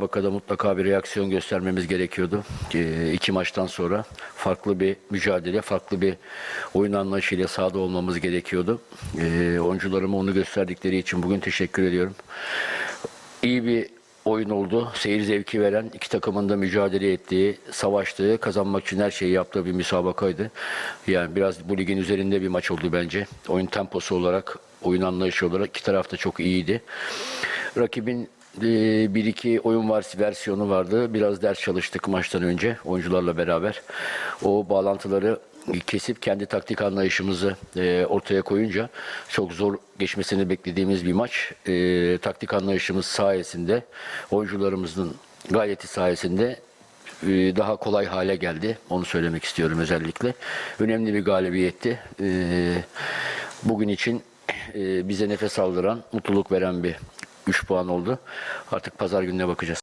Bakada mutlaka bir reaksiyon göstermemiz gerekiyordu. Ee, iki maçtan sonra farklı bir mücadele, farklı bir oyun anlayışıyla sahada olmamız gerekiyordu. Ee, oyuncularıma onu gösterdikleri için bugün teşekkür ediyorum. İyi bir oyun oldu. Seyir zevki veren, iki takımın da mücadele ettiği, savaştığı, kazanmak için her şeyi yaptığı bir müsabakaydı. Yani biraz bu ligin üzerinde bir maç oldu bence. Oyun temposu olarak, oyun anlayışı olarak iki taraf da çok iyiydi. Rakibin e, bir iki oyun var versiyonu vardı. Biraz ders çalıştık maçtan önce oyuncularla beraber. O bağlantıları kesip kendi taktik anlayışımızı e, ortaya koyunca çok zor geçmesini beklediğimiz bir maç. E, taktik anlayışımız sayesinde oyuncularımızın gayreti sayesinde e, daha kolay hale geldi. Onu söylemek istiyorum özellikle. Önemli bir galibiyetti. Bugün için bize nefes aldıran, mutluluk veren bir 3 puan oldu. Artık pazar gününe bakacağız.